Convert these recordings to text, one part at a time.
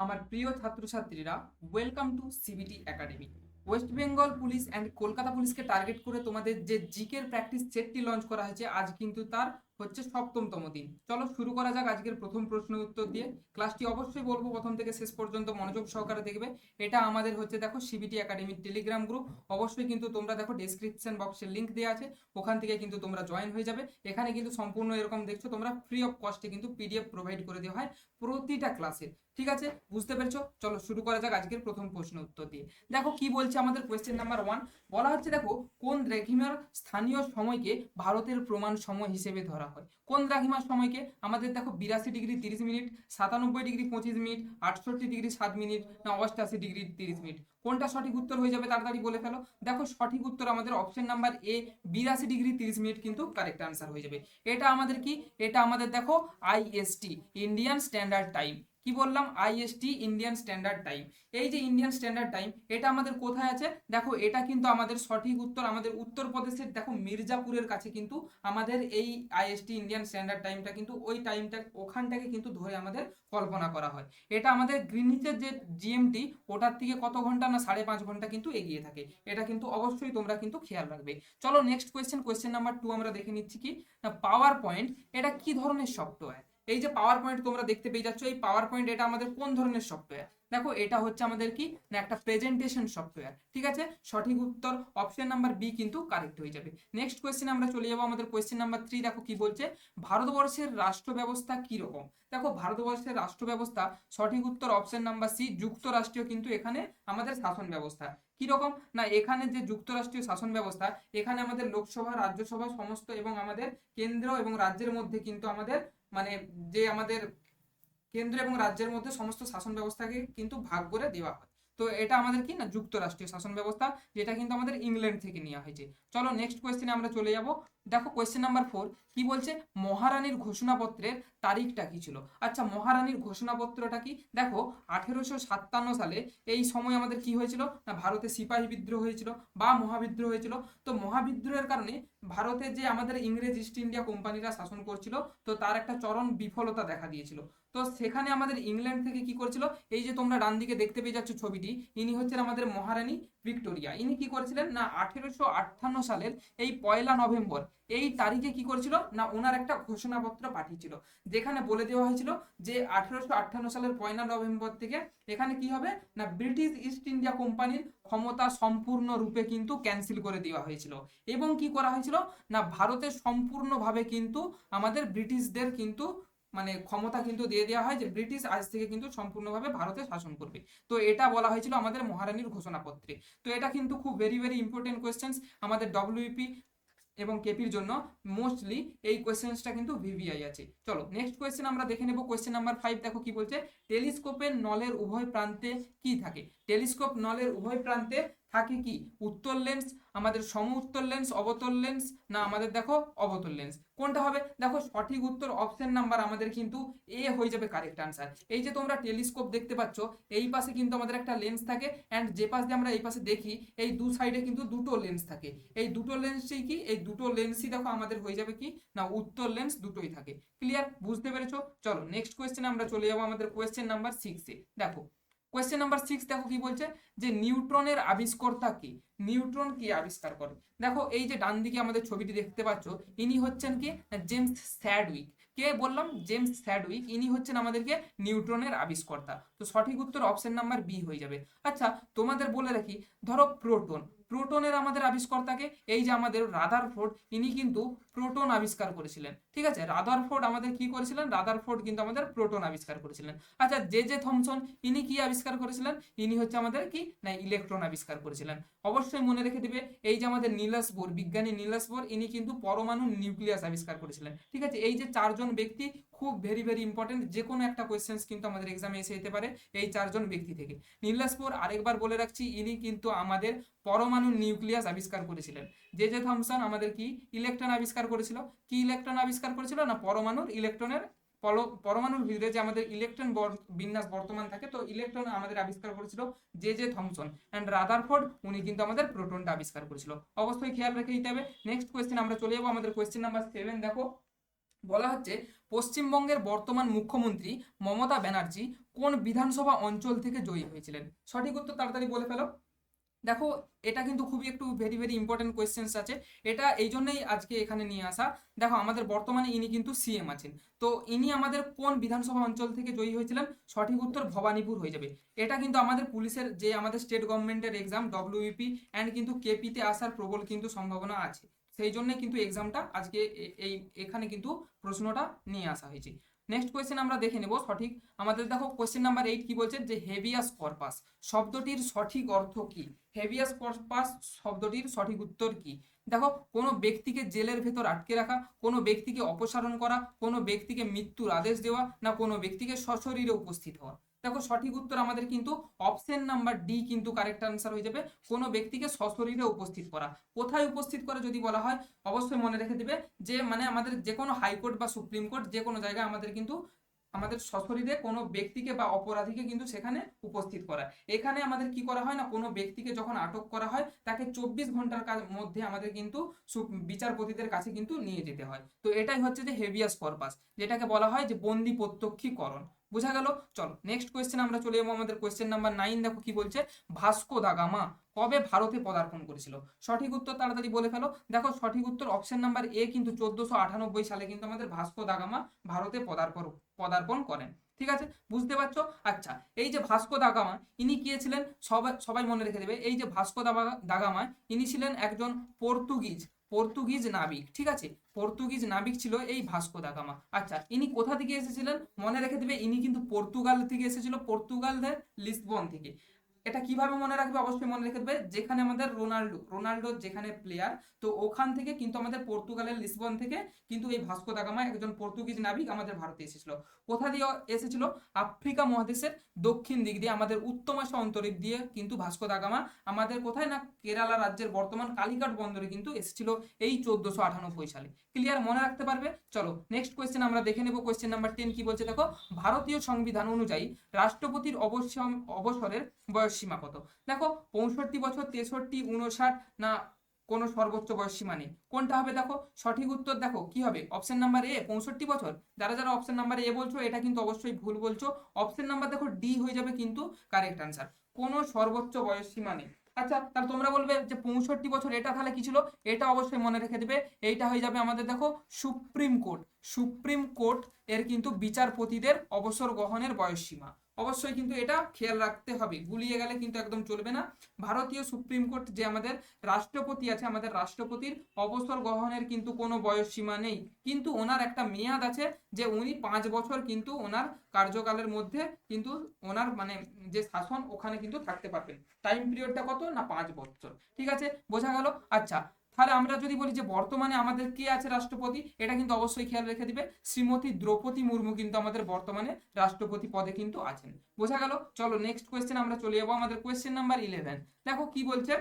আমার প্রিয় ছাত্রছাত্রীরা welcome to CBT academy West Bengal police and Kolkata পুলিশকে টার্গেট করে তোমাদের যে জিকের প্র্যাকটিস সেটটি লঞ্চ করা হয়েছে, আজ কিন্তু তার হচ্ছে সপ্তমতম দিন। চলো শুরু করা যাক আজকের প্রথম প্রশ্ন উত্তর দিয়ে। ক্লাসটি অবশ্যই বলব, প্রথম থেকে শেষ পর্যন্ত মনোযোগ সহকারে দেখবে। এটা আমাদের হচ্ছে দেখো সিবিটি একাডেমির টেলিগ্রাম গ্রুপ অবশ্যই কিন্তু তোমরা দেখো ডেসক্রিপশন বক্সের লিঙ্ক দেওয়া আছে। ওখান থেকে কিন্তু তোমরা জয়েন হয়ে যাবে। এখানে কিন্তু সম্পূর্ণ এরকম দেখছ, তোমরা ফ্রি অফ কস্টে কিন্তু পিডিএফ প্রোভাইড করে দেওয়া হয় প্রতিটা ক্লাসে ঠিক আছে? বুঝতে পেরেছ? চলো শুরু করা যাক আজকের প্রথম প্রশ্ন উত্তর দিয়ে। দেখো কি বলছে আমাদের কোয়েশ্চেন নাম্বার ওয়ান বলা হচ্ছে দেখো, কোন দ্রাঘিমার স্থানীয় সময়কে ভারতের প্রমাণ সময় হিসেবে ধরা হয়। কোন দ্রাঘিমার সময়কে? আমাদের দেখো বিরাশি ডিগ্রি তিরিশ মিনিট, সাতানব্বই ডিগ্রি পঁচিশ মিনিট, আটষট্টি ডিগ্রি সাত মিনিট না অষ্টাশি ডিগ্রি তিরিশ মিনিট। কোনটা সঠিক উত্তর হয়ে যাবে তাড়াতাড়ি বলে ফেলো। দেখো সঠিক উত্তর আমাদের অপশন নাম্বার এ বিরাশি ডিগ্রি তিরিশ মিনিট কিন্তু কারেক্ট আনসার হয়ে যাবে। এটা আমাদের কি? এটা আমাদের দেখো আইএসটি ইন্ডিয়ান স্ট্যান্ডার্ড টাইম কি বললাম? আইএসটি ইন্ডিয়ান স্ট্যান্ডার্ড টাইম এই যে ইন্ডিয়ান স্ট্যান্ডার্ড টাইম এটা আমাদের কোথায় আছে? দেখো, এটা কিন্তু আমাদের সঠিক উত্তর, আমাদের উত্তরপ্রদেশের, দেখো, মির্জাপুরের কাছে কিন্তু আমাদের এই আইএসটি ইন্ডিয়ান স্ট্যান্ডার্ড টাইমটা কিন্তু ওই টাইমটা ওখানটাকে কিন্তু ধরে আমাদের কল্পনা করা হয়। এটা আমাদের গ্রিনিচের যে জিএমটি ওটার থেকে কত ঘণ্টা না সাড়ে পাঁচ ঘণ্টা কিন্তু এগিয়ে থাকে। এটা কিন্তু অবশ্যই তোমরা কিন্তু খেয়াল রাখবে। চলো next question question number two আমরা দেখে নিচ্ছি কি? না পাওয়ার পয়েন্ট এটা কি ধরনের সফটওয়্যার এই যে পাওয়ার পয়েন্ট তোমরা দেখতে পেয়ে যাচ্ছ, এই পাওয়ার পয়েন্ট এটা আমাদের কোন ধরনের সফটওয়্যার দেখো, এটা হচ্ছে আমাদের কি? না, একটা প্রেজেন্টেশন সফটওয়্যার ঠিক আছে? সঠিক উত্তর অপশন নাম্বার বি কিন্তু কারেক্ট হয়ে যাবে। নেক্সট কোয়েশ্চেন আমরা চলে যাব, আমাদের কোয়েশ্চেন নাম্বার থ্রি দেখো কি বলছে? ভারতবর্ষের রাষ্ট্র ব্যবস্থা কি রকম দেখো, ভারতবর্ষের রাষ্ট্র ব্যবস্থা সঠিক উত্তর অপশন নাম্বার সি যুক্তরাষ্ট্রীয় কিন্তু এখানে আমাদের শাসন ব্যবস্থা। কি রকম না, এখানে যে যুক্তরাষ্ট্রীয় শাসন ব্যবস্থা, এখানে আমাদের লোকসভা, রাজ্যসভা, সমস্ত এবং আমাদের কেন্দ্র এবং রাজ্যের মধ্যে কিন্তু আমাদের মানে যে আমাদের কেন্দ্র এবং রাজ্যের মধ্যে সমস্ত শাসন ব্যবস্থাকে কিন্তু ভাগ করে দেওয়া হয়। তো এটা আমাদের কি না যুক্তরাষ্ট্রীয় শাসন ব্যবস্থা, যেটা কিন্তু আমাদের ইংল্যান্ড থেকে নেওয়া হয়েছে। চলো নেক্সট কোয়েশ্চেনে আমরা চলে যাব। দেখো কোয়েশ্চেন নাম্বার ফোর কি বলছে? মহারানীর ঘোষণাপত্রের তারিখটা কি ছিল? আচ্ছা মহারানীর ঘোষণাপত্রটা কি? দেখো, আঠেরোশো সাতান্ন সালে এই সময় আমাদের কি হয়েছিল? না, ভারতে সিপাহী বিদ্রোহ হয়েছিল বা মহাবিদ্রোহ হয়েছিল। তো মহাবিদ্রোহের কারণে ভারতে যে আমাদের ইংরেজ ইস্ট ইন্ডিয়া কোম্পানিরা শাসন করছিল, তো তার একটা চরম বিফলতা দেখা দিয়েছিল। তো সেখানে আমাদের ইংল্যান্ড থেকে কি করেছিল? এই যে তোমরা ডান দিকে দেখতে পেয়ে যাচ্ছ ছবিটি, ইনি হচ্ছেন আমাদের মহারানী ভিক্টোরিয়া। ইনি কি করেছিলেন? না, আঠেরোশো আটান্ন সালের এই পয়লা নভেম্বর, এই তারিখে কি করেছিল? না, ওনার একটা ঘোষণাপত্র পাঠিয়েছিল, যেখানে বলে দেওয়া হয়েছিল যে আঠেরোশো আটান্ন সালের পয়লা নভেম্বর থেকে এখানে কি হবে? না, ব্রিটিশ ইস্ট ইন্ডিয়া কোম্পানির ক্ষমতা সম্পূর্ণ রূপে কিন্তু ক্যান্সেল করে দেওয়া হয়েছিল এবং কি করা হয়েছিল? না, ভারতে সম্পূর্ণভাবে কিন্তু আমাদের ব্রিটিশদের কিন্তু মানে ক্ষমতা কিন্তু দিয়ে দেওয়া হয় যে ব্রিটিশ আজ থেকে কিন্তু সম্পূর্ণভাবে ভারতে শাসন করবে। তো এটা বলা হয়েছিল আমাদের মহারানীর ঘোষণাপত্রে। তো এটা কিন্তু খুব ভেরি ভেরি ইম্পর্টেন্ট কোয়েশ্চেন্স আমাদের ডব্লিউপি এবং কেপির জন্য মোস্টলি এই কোয়েশ্চেন্সটা কিন্তু ভিভিআই আছে। চলো নেক্সট কোয়েশ্চেন আমরা দেখে নেব। কোয়েশ্চেন নাম্বার ফাইভ দেখো কি বলছে টেলিস্কোপের নলের উভয় প্রান্তে কি থাকে? টেলিস্কোপ নলের উভয় প্রান্তে থাকে কি? উত্তর লেন্স আমাদের সম উত্তর লেন্স অবতল লেন্স না আমাদের দেখো অবতল লেন্স কোনটা হবে? দেখো সঠিক উত্তর অপশন নাম্বার আমাদের কিন্তু এ হয়ে যাবে কারেক্ট আনসার এই যে তোমরা টেলিস্কোপ দেখতে পাচ্ছ, এই পাশে কিন্তু আমাদের একটা লেন্স থাকে অ্যান্ড যে পাশ দিয়ে আমরা এই পাশে দেখি, এই দু সাইডে কিন্তু দুটো লেন্স থাকে। এই দুটো লেন্সই কি? এই দুটো লেন্সই দেখো আমাদের হয়ে যাবে কি? না উত্তর লেন্স দুটোই থাকে। ক্লিয়ার বুঝতে পেরেছ? চলো নেক্সট কোয়েশ্চেন আমরা চলে যাব আমাদের কোয়েশ্চেন নাম্বার সিক্সে দেখো কোয়েশ্চেন নাম্বার সিক্স দেখো কি বলছে? যে নিউট্রনের আবিষ্কর্তা কি? নিউট্রন কি আবিষ্কার করে? দেখো, এই যে ডান দিকে আমাদের ছবিটি দেখতে পাচ্ছ, ইনি হচ্ছেন কি? James Chadwick. কে বললাম? James Chadwick. ইনি হচ্ছেন আমাদেরকে নিউট্রনের আবিষ্কর্তা। তো সঠিক উত্তর অপশন নাম্বার বি হয়ে যাবে। আচ্ছা তোমাদের বলে রাখি, ধরো প্রোটন। প্রোটনের আমাদের আবিষ্কর্তাকে, এই যে আমাদের রাদারফোর্ড ইনি কিন্তু প্রোটন আবিষ্কার করেছিলেন। ঠিক আছে? রাদার রাদারফোর্ড আমাদের কি করেছিলেন? রাদার রাদারফোর্ড কিন্তু আমাদের প্রোটন আবিষ্কার করেছিলেন। আচ্ছা জে জে থমসন, ইনি কি আবিষ্কার করেছিলেন? ইনি হচ্ছে আমাদের কি? না, ইলেকট্রন আবিষ্কার করেছিলেন। অবশ্যই মনে রেখে দিবে, এই যে আমাদের নীলাস বোর, বিজ্ঞানী নীলাস বোর, ইনি কিন্তু পরমাণু নিউক্লিয়াস আবিষ্কার করেছিলেন। ঠিক আছে? এই যে চারজন ব্যক্তি খুব ভেরি ভেরি ইম্পর্টেন্ট যে কোনো একটা কোয়েশ্চেন্স কিন্তু আমাদের এক্সামে এসে যেতে পারে এই চারজন ব্যক্তি থেকে। নীলাসপুর আরেকবার বলে রাখছি, ইনি কিন্তু আমাদের পরমাণু নিউক্লিয়াস আবিষ্কার করেছিলেন। যে জে থমসন আমাদের কি ইলেকট্রন আবিষ্কার করেছিল? কি ইলেকট্রন আবিষ্কার করেছিল? না, পরমাণুর ইলেকট্রনের পরমাণুর ভিতরে যে আমাদের ইলেকট্রন বিন্যাস বর্তমান থাকে, তো ইলেকট্রন আমাদের আবিষ্কার করেছিল J J Thomson. And Rutherford উনি কিন্তু আমাদের প্রোটনটা আবিষ্কার করেছিল। অবশ্যই খেয়াল রেখে দিতে হবে। নেক্সট কোয়েশ্চেন আমরা চলে যাব। আমাদের কোয়েশ্চেন নাম্বার সেভেন দেখো। বলা হচ্ছে পশ্চিমবঙ্গের বর্তমান মুখ্যমন্ত্রী মমতা ব্যানার্জি কোন বিধানসভা অঞ্চল থেকে জয়ী হয়েছিলেন? সঠিক উত্তর তাড়াতাড়ি বলে ফেলো। দেখো, এটা কিন্তু খুবই একটু ভেরি ভেরি ইম্পর্টেন্ট কোয়েশ্চেন্স আছে। এটা এই জন্যই আজকে এখানে নিয়ে আসা। দেখো, আমাদের বর্তমানে ইনি কিন্তু সিএম আছেন। তো ইনি আমাদের কোন বিধানসভা অঞ্চল থেকে জয়ী হয়েছিলেন? সঠিক উত্তর ভবানীপুর হয়ে যাবে। এটা কিন্তু আমাদের পুলিশের যে আমাদের স্টেট গভর্নমেন্টের এক্সাম ডব্লিউপি অ্যান্ড কিন্তু কেপিতে আসার প্রবল কিন্তু সম্ভাবনা আছে। সেই জন্য কিন্তু এক্সামটা আজকে এই, এখানে কিন্তু প্রশ্নটা নিয়ে আসা হয়েছে। নেক্সট কোয়েশ্চেন আমরা দেখে নেব সঠিক। আমাদের দেখো কোয়েশ্চেন নাম্বার এইট কি বলছে? যে হেভিয়াস কর্পাস শব্দটির সঠিক অর্থ কি? হেভিয়াস কর্পাস শব্দটির সঠিক উত্তর কি? দেখো, কোনো ব্যক্তিকে জেলের ভেতর আটকে রাখা, কোনো ব্যক্তিকে অপসারণ করা, কোনো ব্যক্তিকে মৃত্যুর আদেশ দেওয়া, না কোনো ব্যক্তিকে সশরীরে উপস্থিত হওয়া। দেখো সঠিক উত্তর আমাদের কিন্তু অপশন নাম্বার ডি কিন্তু কারেক্ট আনসার হয়ে যাবে। কোনো ব্যক্তিকে সশরীরে উপস্থিত করা। কোথায় উপস্থিত করে যদি বলা হয়, অবশ্যই মনে রেখে দিবে যে মানে আমাদের যে কোনো হাইকোর্ট বা সুপ্রিম কোর্ট যে কোনো জায়গায় আমাদের কিন্তু, আমাদের সশরীরে কোনো ব্যক্তিকে বা অপরাধীকে কিন্তু সেখানে উপস্থিত করা। এখানে আমাদের কি করা হয় না, কোনো ব্যক্তিকে যখন আটক করা হয়, তাকে চব্বিশ ঘণ্টার মধ্যে আমাদের কিন্তু বিচারপতিদের কাছে কিন্তু নিয়ে যেতে হয়। তো এটাই হচ্ছে যে হেভিয়াস কর্পাস যেটাকে বলা হয় যে বন্দি প্রত্যক্ষীকরণ বোঝা গেল? চলো নেক্সট কোয়েশ্চেন আমরা চলে যাব আমাদের কোয়েশ্চেন নাম্বার নাইন দেখো কি বলছে? ভাস্কো দা গামা কবে ভারতে পদার্পণ করেছিল? সঠিক উত্তর তাড়াতাড়ি বলে ফেলো। দেখো, সঠিক উত্তর অপশন নাম্বার এ কিন্তু চোদ্দশো আটানব্বই সালে কিন্তু আমাদের ভাস্কো দা গামা ভারতে পদার্পণ পদার্পণ করেন। ঠিক আছে? বুঝতে পারছ? আচ্ছা এই যে ভাস্কো দা গামা, ইনি কে ছিলেন? সবাই সবাই মনে রেখে দেবে। এই যে ভাস্কো দা দা গামা, ইনি ছিলেন একজন পর্তুগিজ। পর্তুগিজ নাবিক, ঠিক আছে? পর্তুগিজ নাবিক ছিল এই ভাস্কো দাগামা আচ্ছা ইনি কোথা থেকে এসেছিলেন? মনে রেখে দেবে, ইনি কিন্তু পর্তুগাল থেকে এসেছিল, পর্তুগালদের লিসবন থেকে। এটা কীভাবে মনে রাখবে? অবশ্যই মনে রেখে দেবে। যেখানে আমাদের রোনাল্ডো রোনাল্ডো যেখানে প্লেয়ার তো ওখান থেকে কিন্তু আমাদের পর্তুগালের লিসবন থেকে কিন্তু এই ভাস্কো দাগামা একজন পর্তুগিজ নাবিক আমাদের ভারতে এসেছিল। কোথা দিয়ে এসেছিল? আফ্রিকা মহাদেশের দক্ষিণ দিক দিয়ে, আমাদের উত্তমাশা অন্তরীপ দিয়ে কিন্তু ভাস্কো দাগামা আমাদের কোথায় না কেরালা রাজ্যের বর্তমান কালিকাট বন্দরে কিন্তু এসেছিল এই চোদ্দশো আটানব্বই সালে। ক্লিয়ার মনে রাখতে পারবে? চলো নেক্সট কোয়েশ্চেন আমরা দেখে নেব। কোয়েশ্চেন নাম্বার টেন কি বলছে? দেখো, ভারতীয় সংবিধান অনুযায়ী রাষ্ট্রপতির অবসর অবসরের বয়স সীমা কত? দেখো, পঁয়ষট্টি বছর, তেষট্টি উনষাট না কোনো সর্বোচ্চ বয়স সীমা নেই। কোনটা হবে দেখো? সঠিক উত্তর দেখো, কি হবে? অপশন নাম্বার এ পঁয়ষট্টি বছর। যারা যারা অপশন নাম্বার এ বলছো, এটা কিন্তু অবশ্যই ভুল বলছো। অপশন নাম্বার দেখো ডি হয়ে যাবে কিন্তু কারেক্ট আনসার কোনো সর্বোচ্চ বয়স সীমা নেই। আচ্ছা তাহলে তোমরা বলবে যে পঁয়ষট্টি বছর, এটা তাহলে কি ছিল? এটা অবশ্যই মনে রেখে দেবে। এইটা হয়ে যাবে আমাদের দেখো, সুপ্রিম কোর্ট। সুপ্রিম কোর্ট এর কিন্তু বিচারপতিদের অবসর গ্রহণের বয়স সীমা। অবশ্যই কিন্তু এটা খেয়াল রাখতে হবে। গুলিয়ে গেলে কিন্তু একদম চলবে না। ভারতীয় সুপ্রিম কোর্ট যে আমাদের রাষ্ট্রপতি আছে, আমাদের রাষ্ট্রপতির অবসর গ্রহণের কিন্তু কোনো বয়স সীমা নেই। কিন্তু ওনার একটা মেয়াদ আছে যে উনি পাঁচ বছর কিন্তু ওনার কার্যকালের মধ্যে কিন্তু ওনার মানে যে শাসন ওখানে কিন্তু থাকতে পারবেন। টাইম পিরিয়ডটা কত? না পাঁচ বছর। ঠিক আছে? বোঝা গেল? আচ্ছা তাহলে আমরা যদি বলি যে বর্তমানে আমাদের কে আছে রাষ্ট্রপতি, এটা কিন্তু অবশ্যই খেয়াল রেখে দিবে। শ্রীমতী দ্রৌপদী মুর্মু কিন্তু আমাদের বর্তমানে রাষ্ট্রপতি পদে কিন্তু আছেন। বোঝা গেল? চলো নেক্সট কোয়েশ্চেন আমরা চলে যাব আমাদের কোয়েশ্চেন নাম্বার ইলেভেন দেখো কি বলছে?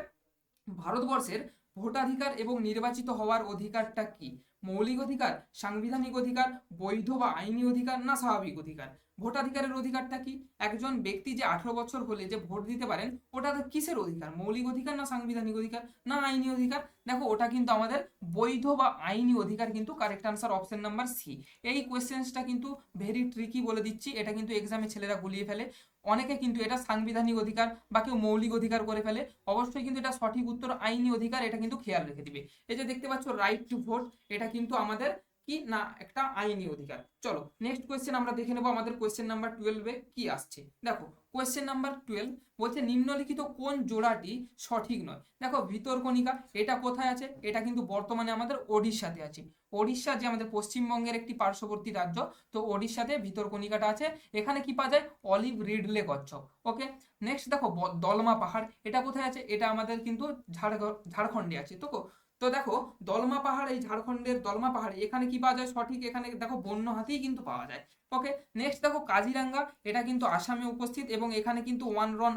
ভারতবর্ষের ভোটাধিকার এবং নির্বাচিত হওয়ার অধিকারটা কি? মৌলিক অধিকার, সাংবিধানিক অধিকার, বৈধ বা আইনি অধিকার না স্বাভাবিক অধিকার? ভোটাধিকারের অধিকারটা কি? একজন ব্যক্তি যে আঠারো বছর হলে যে ভোট দিতে পারেন, ওটা কিসের অধিকার? মৌলিক অধিকার না সাংবিধানিক অধিকার? না আইনি অধিকার? দেখো, ওটা কিন্তু আমাদের বৈধ বা আইনি অধিকার কিন্তু correct answer option number C এই কোয়েশ্চেন্সটা কিন্তু ভেরি ট্রিকি বলে দিচ্ছি। এটা কিন্তু এক্সামে ছেলেরা গুলিয়ে ফেলে। অনেকে কিন্তু এটা সাংবিধানিক অধিকার বা কেউ মৌলিক অধিকার করে ফেলে। অবশ্যই কিন্তু এটা সঠিক উত্তর আইনি অধিকার, এটা কিন্তু খেয়াল রেখে দিবে। এই যে দেখতে পাচ্ছ রাইট টু ভোট এটা কিন্তু আমাদের কি? না, একটা আইনি অধিকার। চলো নেক্সট কোয়েশ্চেন আমরা দেখে নেব আমাদের কোয়েশ্চেন নাম্বার টুয়েলভে কি আসছে। দেখো কোয়েশ্চেন নাম্বার টুয়েলভ বলছে, নিম্নলিখিত কোন জোড়াটি সঠিক নয়? দেখো ভিতরকণিকা এটা কোথায় আছে? এটা কিন্তু বর্তমানে আমাদের ওড়িশাতে আছে। ওড়িশা যে আমাদের পশ্চিমবঙ্গের একটি পার্শ্ববর্তী রাজ্য, তো ওড়িশাতে ভিতরকণিকাটা আছে। এখানে কি পাওয়া যায়? অলিভ রিডলে কচ্ছপ ওকে নেক্সট দেখো দলমা পাহাড়, এটা কোথায় আছে? এটা আমাদের কিন্তু ঝাড়খ- ঝাড়খণ্ডে আছে। তো তো দেখো, দলমা পাহাড়, এই ঝাড়খণ্ডের দলমা পাহাড়, এখানে কি পাওয়া যায়? সঠিক, এখানে দেখো বন্য হাতিই কিন্তু পাওয়া যায়। ওকে নেক্সট দেখো কাজিরাঙ্গা, এটা কিন্তু আসামে উপস্থিত এবং এখানে কিন্তু ওয়ান রন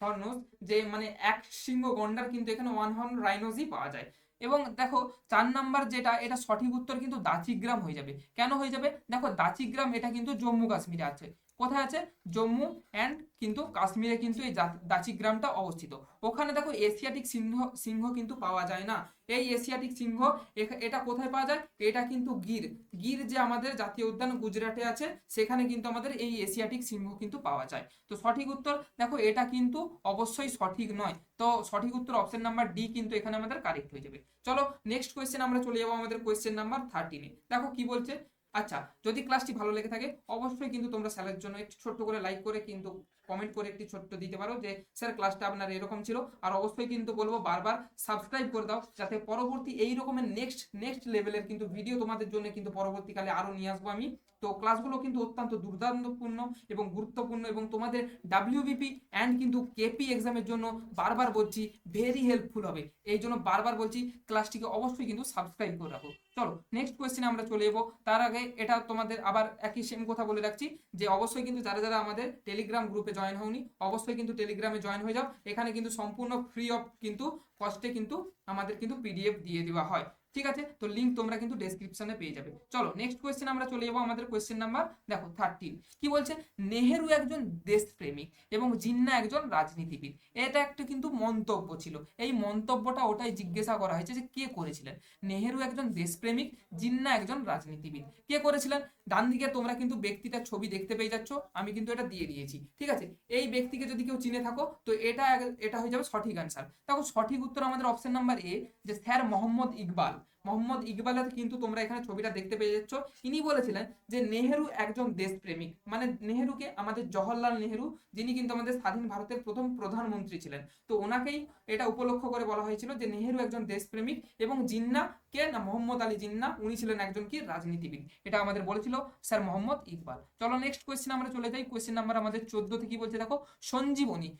হর্নোস যে মানে এক সিংহ গন্ডার কিন্তু এখানে ওয়ান হর্ন রাইনোসই পাওয়া যায়। এবং দেখো, চার নাম্বার যেটা, এটা সঠিক উত্তর কিন্তু দাচিগ্রাম হয়ে যাবে। কেন হয়ে যাবে? দেখো, দাচিগ্রাম, এটা কিন্তু জম্মু কাশ্মীরে আছে। কোথায় আছে? জম্মু অ্যান্ড কিন্তু কাশ্মীরে কিন্তু এই জা- দাচি গ্রামটা অবস্থিত। ওখানে দেখো এশিয়াটিক সিংহ সিংহ কিন্তু পাওয়া যায় না। এই এশিয়াটিক সিংহ এটা কোথায় পাওয়া যায়? এটা কিন্তু গির। গির যে আমাদের জাতীয় উদ্যান গুজরাটে আছে, সেখানে কিন্তু আমাদের এই এশিয়াটিক সিংহ কিন্তু পাওয়া যায়। তো সঠিক উত্তর, দেখো এটা কিন্তু অবশ্যই সঠিক নয়। তো সঠিক উত্তর অপশন নাম্বার ডি কিন্তু এখানে আমাদের কারেক্ট হয়ে যাবে। চলো নেক্সট কোয়েশ্চেন আমরা চলে যাব আমাদের কোয়েশ্চেন নাম্বার থার্টিনে দেখো কি বলছে? আচ্ছা যদি ক্লাসটি ভালো লেগে থাকে, অবশ্যই কিন্তু তোমরা স্যারের জন্য একটি ছোট্ট করে লাইক করে কিন্তু কমেন্ট করে একটি ছোট্ট দিতে পারো যে স্যার ক্লাসটা আপনার এরকম ছিল। আর অবশ্যই কিন্তু বলব, বারবার সাবস্ক্রাইব করে দাও, যাতে পরবর্তী এই রকমের নেক্সট নেক্সট লেভেলের কিন্তু ভিডিও তোমাদের জন্য কিন্তু পরবর্তীকালে আরও নিয়ে আসব আমি। তো ক্লাসগুলো কিন্তু অত্যন্ত দুর্দান্তপূর্ণ এবং গুরুত্বপূর্ণ এবং তোমাদের ডাব্লিউবিপি অ্যান্ড কিন্তু কেপি এক্সামের জন্য বারবার বলছি ভেরি হেল্পফুল হবে। এই জন্য বারবার বলছি ক্লাসটিকে অবশ্যই কিন্তু সাবস্ক্রাইব করে রাখো। চলো নেক্সট কোয়েশ্চেনে আমরা চলে যাব তার আগে এটা তোমাদের আবার একই সেম কথা বলে রাখছি যে অবশ্যই কিন্তু যারা যারা আমাদের টেলিগ্রাম গ্রুপে জয়েন হওনি, অবশ্যই কিন্তু টেলিগ্রামে জয়েন হয়ে যাও। এখানে কিন্তু সম্পূর্ণ ফ্রি অফ কিন্তু কস্টে কিন্তু আমাদের কিন্তু পিডিএফ দিয়ে দেওয়া হয়। ঠিক আছে? তো লিঙ্ক তোমরা কিন্তু ডেসক্রিপশনে পেয়ে যাবে। চলো নেক্সট কোয়েশ্চেন আমরা চলে যাব আমাদের কোয়েশ্চেন নাম্বার দেখো থার্টিন কি বলছে? নেহেরু একজন দেশপ্রেমিক এবং জিন্না একজন রাজনীতিবিদ। এটা একটা কিন্তু মন্তব্য ছিল। এই মন্তব্যটা ওটাই জিজ্ঞাসা করা হয়েছে যে কে করেছিলেন? নেহেরু একজন দেশপ্রেমিক জিন্না একজন রাজনীতিবিদ। কে করেছিলেন? ডান দিকে তোমরা কিন্তু ব্যক্তিটার ছবি দেখতে পেয়ে যাচ্ছ। আমি কিন্তু এটা দিয়ে দিয়েছি। ঠিক আছে? এই ব্যক্তিকে যদি কেউ চিনে থাকো, তো এটা এটা হয়ে যাবে সঠিক অ্যান্সার দেখো, সঠিক উত্তর আমাদের অপশন নাম্বার এ যে স্যার মোহাম্মদ ইকবাল। মোহাম্মদ ইকবালের কিন্তু তোমরা এখানে ছবিটা দেখতে পেয়ে যাচ্ছ। ইনি বলেছিলেন যে নেহেরু একজন দেশপ্রেমিক। মানে নেহেরুকে আমাদের জওহরলাল নেহেরু, যিনি কিন্তু আমাদের স্বাধীন ভারতের প্রথম প্রধানমন্ত্রী ছিলেন। তো ওনাকেই এটা উপলক্ষ করে বলা হয়েছিল যে নেহেরু একজন দেশপ্রেমিক এবং জিন্না কে না, মোহাম্মদ আলী জিন্না, উনি ছিলেন একজন কি রাজনীতিবিদ। এটা আমাদের বলেছিল স্যার মোহাম্মদ ইকবাল। চলো নেক্সট কোয়েশ্চেন আমরা চলে যাই। কোয়েশ্চেন নাম্বার আমাদের চোদ্দ থেকে বলছে দেখো? সঞ্জীবনী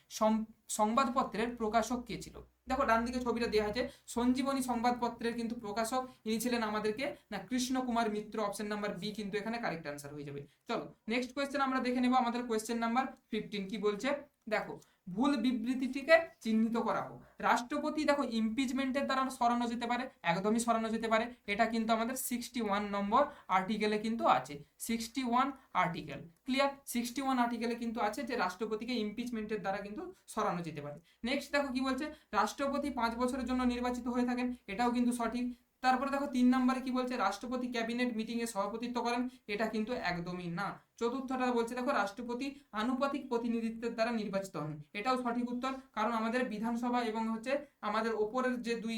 সংবাদপত্রের প্রকাশক কে ছিল? দেখো, ডান দিকে ছবিটা দেওয়া আছে, সঞ্জীবনী সংবাদপত্রের কিন্তু প্রকাশক ইনি ছিলেন আমাদেরকে, না Krishna Kumar Mitra option number B কিন্তু এখানে কারেক্ট অ্যান্সার হয়ে যাবে। চলো নেক্সট কোয়েশ্চেন আমরা দেখে নেব, আমাদের কোয়েশ্চেন নাম্বার ফিফটিন কি বলছে? দেখো ভুল বিবৃতিটিকে চিহ্নিত করা হোক। রাষ্ট্রপতি দেখো ইমপিচমেন্টের দ্বারা সরানো যেতে পারে, একদমই সরানো যেতে পারে। এটা কিন্তু আমাদের সিক্সটি ওয়ান নম্বর আর্টিকেলে কিন্তু আছে। Sixty one article clear sixty one আর্টিকেলে কিন্তু আছে যে রাষ্ট্রপতিকে ইমপিচমেন্টের দ্বারা কিন্তু সরানো যেতে পারে। নেক্সট দেখো কি বলছে, রাষ্ট্রপতি পাঁচ বছরের জন্য নির্বাচিত হয়ে থাকেন, এটাও কিন্তু সঠিক। তারপরে দেখো তিন নম্বরে কি বলছে, রাষ্ট্রপতি ক্যাবিনেট মিটিং এ সভাপতিত্ব করেন, এটা কিন্তু একদমই না। চতুর্থটা বলছে দেখো, রাষ্ট্রপতি আনুপাতিক প্রতিনিধিত্বের দ্বারা নির্বাচিত হন। এটাও সঠিক উত্তর, কারণ আমাদের বিধানসভা এবং হচ্ছে আমাদের ওপরের যে দুই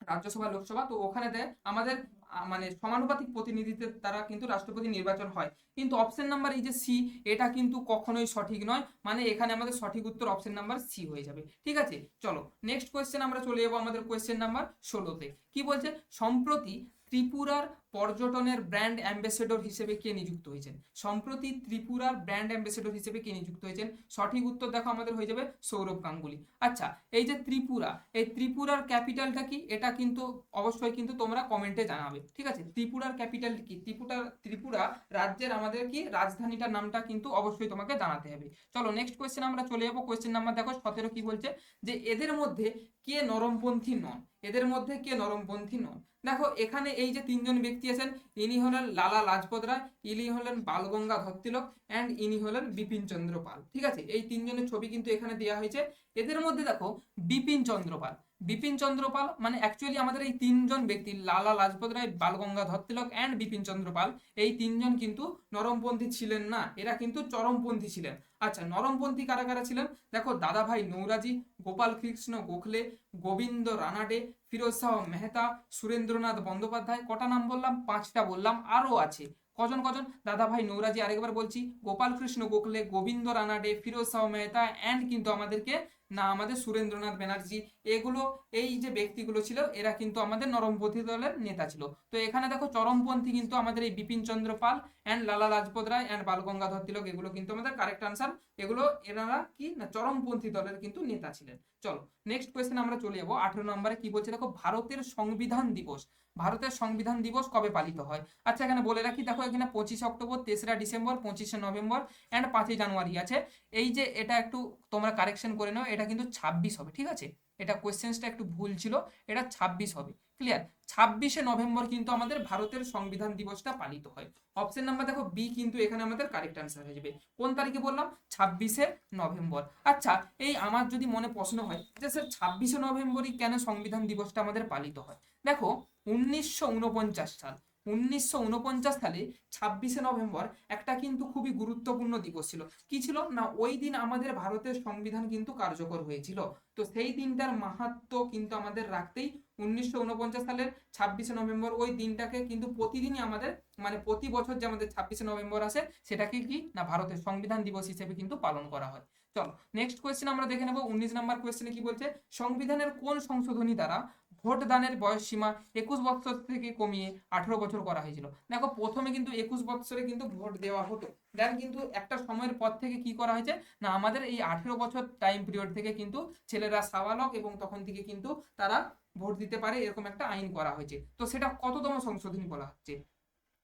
রাজ্যসভা, লোকসভা, তো ওখানে দেয়, আমাদের মানে সমানুপাতিক প্রতিনিধিত্বের দ্বারা কিন্তু রাষ্ট্রপতি নির্বাচন হয়। কিন্তু অপশন নাম্বার এই যে সি এটা কিন্তু কখনোই সঠিক নয়। মানে এখানে আমাদের সঠিক উত্তর অপশন নাম্বার সি হয়ে যাবে। ঠিক আছে? চলো নেক্সট কোয়েশ্চেন আমরা চলে যাব আমাদের কোয়েশ্চেন নাম্বার ষোলোতে। কি বলছে? সম্প্রতি ত্রিপুরার পর্যটনের ব্র্যান্ড অ্যাম্বাসেডর হিসেবে কে নিযুক্ত হয়েছেন? সম্প্রতি ত্রিপুরার ব্র্যান্ড অ্যাম্বাসেডর হিসেবে কে নিযুক্ত হয়েছেন? সঠিক উত্তর দেখো, আমাদের হয়ে যাবে সৌরভ গাঙ্গুলি। আচ্ছা এই যে ত্রিপুরা, এই ত্রিপুরার ক্যাপিটালটা কি? এটা কিন্তু অবশ্যই কিন্তু তোমরা কমেন্টে জানাবে, ঠিক আছে? ত্রিপুরার ক্যাপিটাল কি? ত্রিপুরা ত্রিপুরা রাজ্যের আমাদের কি রাজধানীটার নামটা কিন্তু অবশ্যই তোমাকে জানাতে হবে। চলো নেক্সট কোয়েশ্চেন আমরা চলে যাব। কোয়েশ্চেন নাম্বার দেখো, সতেরো কি বলছে? যে এদের মধ্যে কে নরমপন্থী নন? এদের মধ্যে কে নরমপন্থী নন? দেখো, এখানে এই যে তিনজন ব্যক্তি আছেন, ইনি হলেন লালা লাজপত রায়, ইনি হলেন বালগঙ্গাধর তিলক অ্যান্ড ইনি হলেন বিপিন চন্দ্র পাল। ঠিক আছে? এই তিনজনের ছবি কিন্তু এখানে দেওয়া হয়েছে। এদের মধ্যে দেখো, বিপিন চন্দ্র পাল। বিপিন চন্দ্র পাল মানে অ্যাকচুয়ালি আমাদের এই তিনজন ব্যক্তি, লালা লাজপত রায় বালগঙ্গাধর তিলক অ্যান্ড বিপিন চন্দ্র পাল, এই তিনজন কিন্তু নরমপন্থী ছিলেন না। এরা কিন্তু চরমপন্থী ছিলেন। আচ্ছা নরমপন্থী কারা কারা ছিলেন? দেখো, দাদাভাই নৌরাজি, গোপাল কৃষ্ণ গোখলে, গোবিন্দ রানাডে ফিরোজ শাহ মেহতা, সুরেন্দ্রনাথ বন্দ্যোপাধ্যায়, কটা নাম বললাম? পাঁচটা বললাম, আরও আছে। কজন কজন? দাদাভাই নৌরাজি, আরেকবার বলছি গোপাল কৃষ্ণ গোখলে, গোবিন্দ রানাডে ফিরোজ শাহ মেহতা অ্যান্ড কিন্তু আমাদেরকে, না, আমাদের সুরেন্দ্রনাথ ব্যানার্জি। এগুলো, এই যে ব্যক্তিগুলো ছিল, এরা কিন্তু আমাদের নরমপন্থী দলের নেতা ছিল। তো এখানে দেখো, চরমপন্থী কিন্তু আমাদের এই বিপিন চন্দ্র পাল অ্যান্ড লালা লাজপত রায় অ্যান্ড বালগঙ্গাধর তিলক এগুলো কিন্তু আমাদের কারেক্ট আনসার এগুলো এনারা কি না, চরমপন্থী দলের কিন্তু নেতা ছিলেন। চলো নেক্সট কোয়েশ্চেন আমরা চলে যাব। আঠেরো নম্বরে কি বলছে? দেখো, ভারতের সংবিধান দিবস। ভারতের সংবিধান দিবস কবে পালিত হয়? আচ্ছা এখানে বলে রাখি, দেখো, এখানে পঁচিশে অক্টোবর, তেসরা ডিসেম্বর, পঁচিশে নভেম্বর অ্যান্ড পাঁচই জানুয়ারি আছে। এই যে, এটা একটু তোমরা কারেকশন করে নাও, এটা কিন্তু ছাব্বিশ হবে, ঠিক আছে? এটা কোয়েশ্চেন্সটা একটু ভুল ছিল, এটা ছাব্বিশ হবে। ক্লিয়ার ছাব্বিশে নভেম্বর কিন্তু আমাদের ভারতের সংবিধান দিবসটা পালিত হয়। অপশন নাম্বার দেখো বি কিন্তু এখানে আমাদের কারেক্ট অ্যান্সার হয়ে যাবে। কোন তারিখে বললাম? ছাব্বিশে নভেম্বর। আচ্ছা এই আমার যদি মনে প্রশ্ন হয়, যে স্যার ছাব্বিশে নভেম্বরই কেন সংবিধান দিবসটা আমাদের পালিত হয়? দেখো, উনিশশো উনপঞ্চাশ সাল। উনিশশো উনপঞ্চাশ সালে ছাব্বিশে নভেম্বর একটা কিন্তু খুবই গুরুত্বপূর্ণ দিবস ছিল। কি ছিল? না, ওই দিন আমাদের ভারতের সংবিধান কিন্তু কার্যকর হয়েছিল। তো সেই দিনটার মাহাত্ম কিন্তু আমাদের রাখতেই উনিশশো উনপঞ্চাশ সালের ছাব্বিশে নভেম্বর ওই দিনটাকে কিন্তু প্রতিদিনই আমাদের মানে প্রতি বছর যে আমাদের ছাব্বিশে নভেম্বর আসে, সেটাকে কি? না, ভারতের সংবিধান দিবস হিসেবে কিন্তু পালন করা হয়। চলো নেক্সট কোয়েশ্চেন আমরা দেখে নেব। উনিশ নাম্বার কোয়েশ্চেনে কি বলছে? সংবিধানের কোন সংশোধনী দ্বারা ভোট দানের বয়স সীমা একুশ বছর থেকে কমিয়ে আঠারো বছর করা হয়েছিল। দেখো, প্রথমে কিন্তু একুশ বছরে কিন্তু ভোট দেওয়া হতো। দেন কিন্তু একটা সময়ের পর থেকে কি করা হয়েছে? না, আমাদের এই আঠেরো বছর টাইম পিরিয়ড থেকে কিন্তু ছেলেরা সাবালক এবং তখন থেকে কিন্তু তারা ভোট দিতে পারে, এরকম একটা আইন করা হয়েছে। তো সেটা কততম সংশোধনী বলা হচ্ছে?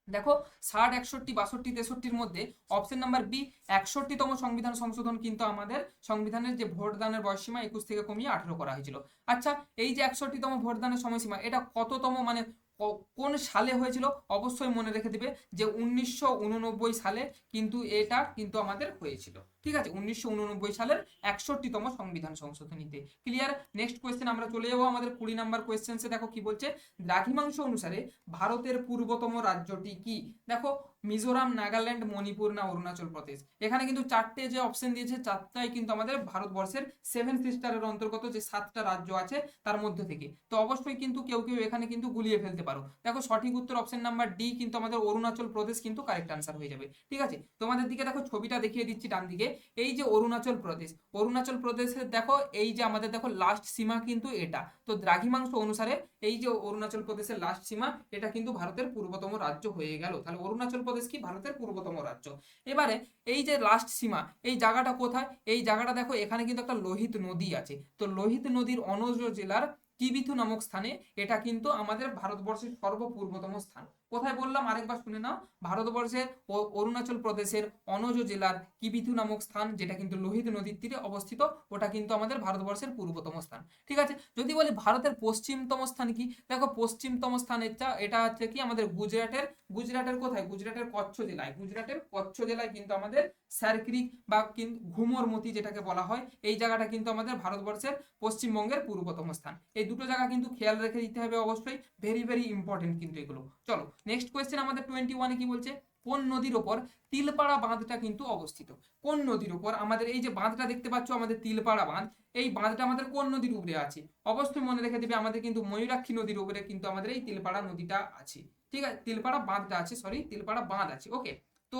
দেখো ষাট, একষট্টি, বাষট্টি, তেষট্টির মধ্যে অপশন নাম্বার বি একষট্টিতম সংবিধান সংশোধন কিন্তু আমাদের সংবিধানের যে ভোটদানের বয়সীমা একুশ থেকে কমিয়ে আঠেরো করা হয়েছিল। আচ্ছা এই যে একষট্টিতম ভোটদানের সময়সীমা, এটা কততম মানে কোন সালে হয়েছিল? অবশ্যই মনে রেখে দিবে যে উনিশশো উননব্বই সালে কিন্তু এটা কিন্তু আমাদের হয়েছিল। ঠিক আছে, উনিশশো উননব্বই সালের একষট্টিতম সংবিধান সংশোধনীতে ক্লিয়ার নেক্সট কোয়েশ্চেন আমরা চলে যাব আমাদের কুড়ি নাম্বার কোয়েশ্চেন্সে দেখো কি বলছে, দ্রাঘিমাংশ অনুসারে ভারতের পূর্বতম রাজ্যটি কি? দেখো, মিজোরাম, নাগাল্যান্ড, মণিপুর না অরুণাচল প্রদেশ। এখানে কিন্তু চারটে যে অপশন দিয়েছে, চারটাই কিন্তু আমাদের ভারতবর্ষের সেভেন সিস্টারের অন্তর্গত যে সাতটা রাজ্য আছে, তার মধ্যে থেকে। তো অবশ্যই কিন্তু কেউ কেউ এখানে কিন্তু গুলিয়ে ফেলতে পারো। দেখো, সঠিক উত্তর অপশন নাম্বার ডি কিন্তু আমাদের অরুণাচল প্রদেশ কিন্তু কারেক্ট আনসার হয়ে যাবে। ঠিক আছে? তোমাদের দিকে দেখো, ছবিটা দেখিয়ে দিচ্ছি ডান দিকে এই যে অরুণাচল প্রদেশ, অরুণাচল প্রদেশের দেখো এই যে আমাদের দেখো লাস্ট সীমা কিন্তু এটা। তো দ্রাঘিমাংশ অনুসারে এই যে অরুণাচল প্রদেশের লাস্ট সীমা, এটা কিন্তু ভারতের পূর্বতম রাজ্য হয়ে গেল। তাহলে অরুণাচল প্রদেশ কি ভারতের পূর্বতম রাজ্য? এবারে এই যে লাস্ট সীমা, এই জায়গাটা কোথায়? এই জায়গাটা দেখো এখানে কিন্তু একটা লোহিত নদী আছে। তো লোহিত নদীর অনজ জেলার কিবিথু নামক স্থানে এটা কিন্তু আমাদের ভারতবর্ষের সর্বপূর্বতম স্থান। কোথায় বললাম? আরেকবার শুনে নাও। ভারতবর্ষের ও অরুণাচল প্রদেশের অনজ জেলার কিবিথু নামক স্থান, যেটা কিন্তু লোহিত নদীর তীরে অবস্থিত, ওটা কিন্তু আমাদের ভারতবর্ষের পূর্বতম স্থান। ঠিক আছে? যদি বলি ভারতের পশ্চিমতম স্থান কি? দেখো, পশ্চিমতম স্থান এটা হচ্ছে কি আমাদের গুজরাটের গুজরাটের কোথায়? গুজরাটের কচ্ছ জেলায়। গুজরাটের কচ্ছ জেলায় কিন্তু আমাদের স্যারক্রিক বা ঘুমরমতি যেটাকে বলা হয়, এই জায়গাটা কিন্তু আমাদের ভারতবর্ষের পশ্চিমবঙ্গের পূর্বতম স্থান। এই দুটো জায়গা কিন্তু খেয়াল রেখে দিতে হবে অবশ্যই। ভেরি ভেরি ইম্পর্টেন্ট কিন্তু এগুলো। চলো নেক্সট কোয়েশ্চেন আমাদের টোয়েন্টি ওয়ানে কি বলছে? কোন নদীর ওপর তিলপাড়া বাঁধটা কিন্তু অবস্থিত? কোন নদীর ওপর? আমাদের এই যে বাঁধটা দেখতে পাচ্ছ, আমাদের তিলপাড়া বাঁধ, এই বাঁধটা আমাদের কোন নদীর উপরে আছে? অবশ্যই মনে রেখে দেবে, আমাদের কিন্তু ময়ূরাক্ষী নদীর উপরে কিন্তু আমাদের এই তিলপাড়া নদীটা আছে। ঠিক আছে? তিলপাড়া বাঁধটা আছে সরি তিলপাড়া বাঁধ আছে ওকে তো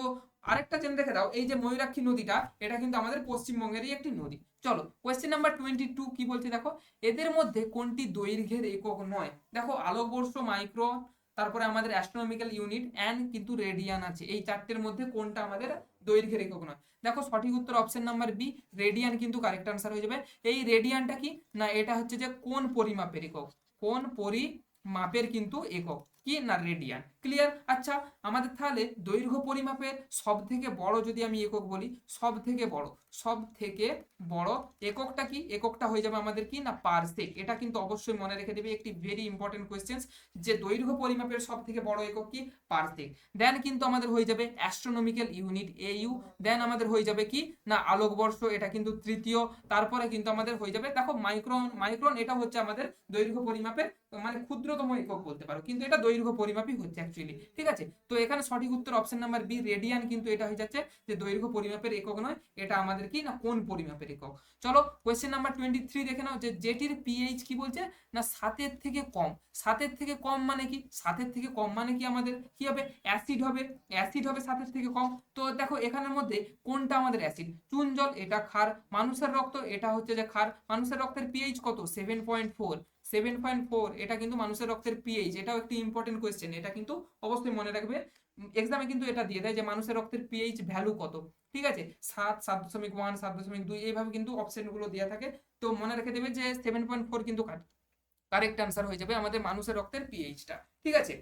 আরেকটা জেনে রেখে দাও, এই যে ময়ূরাক্ষী নদীটা, এটা কিন্তু আমাদের পশ্চিমবঙ্গেরই একটি নদী। চলো কোয়েশ্চেন নাম্বার টোয়েন্টি টু কি বলছে দেখো? এদের মধ্যে কোনটি দৈর্ঘ্যের একক নয়? দেখো, আলোকবর্ষ মাইক্রো তারপরে আমাদের অ্যাস্ট্রোনমিক্যাল ইউনিট অ্যান্ড কিন্তু রেডিয়ান আছে। এই চারটের মধ্যে কোনটা আমাদের দৈর্ঘ্যের একক নয়। দেখো সঠিক উত্তর অপশন নাম্বার বি রেডিয়ান কিন্তু কারেক্ট আনসার হয়ে যাবে। এই রেডিয়ানটা কি? না, এটা হচ্ছে যে কোন পরিমাপের একক? কোন পরিমাপের কিন্তু একক? কি? না রেডিয়ান ক্লিয়ার আচ্ছা আমাদের তাহলে দৈর্ঘ্য পরিমাপের সব থেকে বড় যদি আমি একক বলি সব থেকে বড়। সব থেকে বড় এককটা কি? এককটা হয়ে যাবে আমাদের কি? না পারসেক এটা কিন্তু অবশ্যই মনে রেখে দেবে একটি ভেরি ইম্পর্টেন্ট কোয়েশ্চেন যে দৈর্ঘ্য পরিমাপের সব থেকে বড় একক কি? পারসেক দেন কিন্তু আমাদের হয়ে যাবে অ্যাস্ট্রোনমিক্যাল ইউনিট এইউ দেন আমাদের হয়ে যাবে কি? না, আলোকবর্ষ, এটা কিন্তু তৃতীয়। তারপরে কিন্তু আমাদের হয়ে যাবে, দেখো মাইক্রন মাইক্রন এটা হচ্ছে আমাদের দৈর্ঘ্য পরিমাপের মানে ক্ষুদ্রতম একক বলতে পারো। কিন্তু এটা দৈর্ঘ্য পরিমাপই হচ্ছে অ্যাকচুয়ালি ঠিক আছে? তো এখানে সঠিক উত্তর অপশন নাম্বার বি রেডিয়ান কিন্তু এটা হয়ে যাচ্ছে যে দৈর্ঘ্য পরিমাপের একক নয়, এটা আমাদের কি না কোন পরিমাপের একক? চলো কোয়েশ্চেন নাম্বার টোয়েন্টি থ্রি দেখে নাও যে যেটির পিএইচ কি বলছে না সাতের থেকে কম? সাতের থেকে কম মানে কি? সাতের থেকে কম মানে কি আমাদের কি হবে? অ্যাসিড হবে। অ্যাসিড হবে সাতের থেকে কম। তো দেখো এখানের মধ্যে কোনটা আমাদের অ্যাসিড চুন জল, এটা ক্ষার। মানুষের রক্ত, এটা হচ্ছে যে ক্ষার। মানুষের রক্তের পিএইচ কত? Seven point four seven point four এটা কিন্তু মানুষের রক্তের পিএইচ এটাও একটি ইম্পর্টেন্ট কোয়েশ্চেন এটা কিন্তু অবশ্যই মনে রাখবে এক্সামে কিন্তু এটা দিয়ে দেয় যে মানুষের রক্তের পিএইচ ভ্যালু কত, ঠিক আছে? সাত সাত দশমিক ওয়ান সাত দশমিক দুই, এইভাবে কিন্তু অপশনগুলো দেওয়া থাকে। তো মনে রেখে দেবে যে সেভেন পয়েন্ট ফোর কিন্তু কারেক্ট আনসার হয়ে যাবে আমাদের মানুষের রক্তের পিএইচটা ঠিক আছে?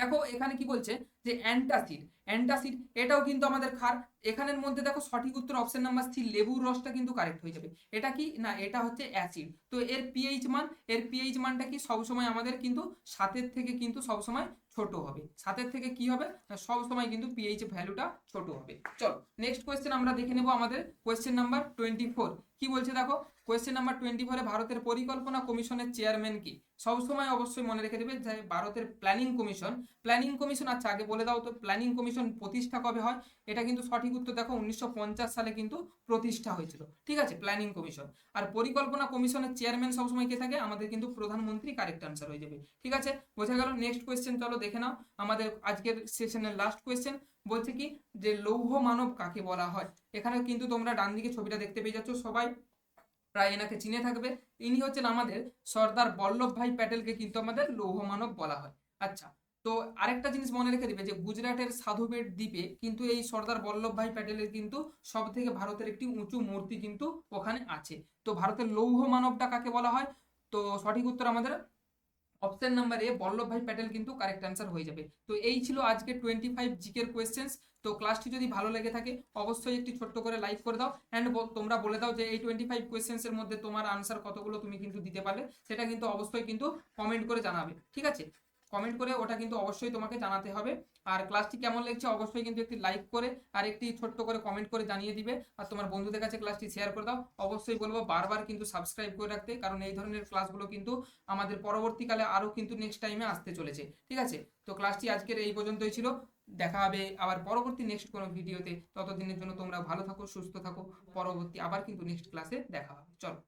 দেখো এখানে কি বলছে? যে অ্যান্টাসিড অ্যান্টাসিড এটাও কিন্তু আমাদের খার এখানের মধ্যে দেখো সঠিক উত্তর অপশন নাম্বার সি লেবুর রসটা কিন্তু কারেক্ট হয়ে যাবে। এটা কি? না, এটা হচ্ছে অ্যাসিড তো এর পিএইচ মান, এর পিএইচ মানটা কি? সবসময় আমাদের কিন্তু সাতের থেকে কিন্তু সবসময় ছোট হবে। সাতের থেকে কি হবে? না, সবসময় কিন্তু পিএইচ ভ্যালুটা ছোট হবে। চলো নেক্সট কোয়েশ্চেন আমরা দেখে নেব আমাদের কোয়েশ্চেন নাম্বার টোয়েন্টি ফোর কি বলছে দেখো? কোয়েশ্চেন নাম্বার টোয়েন্টি ফোরে ভারতের পরিকল্পনা কমিশনের চেয়ারম্যান কি? সবসময় অবশ্যই মনে রেখে দেবে যে ভারতের প্ল্যানিং কমিশন প্ল্যানিং কমিশন আচ্ছা আগে বলে দাও তো প্ল্যানিং কমিশন প্রতিষ্ঠা কবে হয়? এটা কিন্তু সঠিক উত্তর দেখো, উনিশশো পঞ্চাশ সালে কিন্তু প্রতিষ্ঠা হয়েছিল। ঠিক আছে প্ল্যানিং কমিশন আর পরিকল্পনা কমিশনের চেয়ারম্যান সবসময় কে থাকে? আমাদের কিন্তু প্রধানমন্ত্রী কারেক্ট আনসার হয়ে যাবে। ঠিক আছে, বোঝা গেল? নেক্সট কোয়েশ্চেন চলো দেখে নাও। আমাদের আজকের সেশনের লাস্ট কোয়েশ্চেন বলছে কি? যে লৌহ মানব কাকে বলা হয়? এখানে কিন্তু তোমরা ডান দিকে ছবিটা দেখতে পেয়ে যাচ্ছ সবাই। প্রায় এনাকে চিনে থাকবে। ইনি হচ্ছেন আমাদের সর্দার বল্লভ ভাই প্যাটেলকে কিন্তু আমাদের লৌহ মানব বলা হয়। আচ্ছা তো আরেকটা জিনিস মনে রেখে দিবে যে গুজরাটের সাধুবেট দ্বীপে কিন্তু এই সর্দার বল্লভ ভাই প্যাটেলের কিন্তু সব থেকে ভারতের একটি উঁচু মূর্তি কিন্তু ওখানে আছে। তো ভারতের লৌহ মানবটা কাকে বলা হয়? তো সঠিক উত্তর আমাদের অপশন নাম্বার এ বল্লভ ভাই প্যাটেল কিন্তু কারেক্ট অ্যান্সার হয়ে যাবে। তো এই ছিল আজকে টোয়েন্টি ফাইভ জিকের কোয়েশ্চেন্স তো ক্লাসটি যদি ভালো লেগে থাকে, অবশ্যই একটি ছোট্ট করে লাইক করে দাও। অ্যান্ড তোমরা বলে দাও যে এই টোয়েন্টি ফাইভ কোয়েশ্চেন্সের মধ্যে তোমার আনসার কতগুলো তুমি কিন্তু দিতে পারলে, সেটা কিন্তু অবশ্যই কিন্তু কমেন্ট করে জানাবে। ঠিক আছে? কমেন্ট করে ওটা কিন্তু অবশ্যই তোমাকে জানাতে হবে। আর ক্লাসটি কেমন লাগছে অবশ্যই কিন্তু একটি লাইক করে আর একটি ছোট্ট করে কমেন্ট করে জানিয়ে দিবে। আর তোমার বন্ধুদের কাছে ক্লাসটি শেয়ার করে দাও। অবশ্যই বলব বারবার কিন্তু সাবস্ক্রাইব করে রাখতে, কারণ এই ধরনের ক্লাসগুলো কিন্তু আমাদের পরবর্তীকালে আরও কিন্তু নেক্সট টাইমে আসতে চলেছে। ঠিক আছে? তো ক্লাসটি আজকের এই পর্যন্তই ছিল। দেখা হবে আবার পরবর্তী নেক্সট কোনো ভিডিওতে ততদিনের জন্য তোমরা ভালো থাকো, সুস্থ থাকো। পরবর্তী আবার কিন্তু নেক্সট ক্লাসে দেখা হবে। চলো।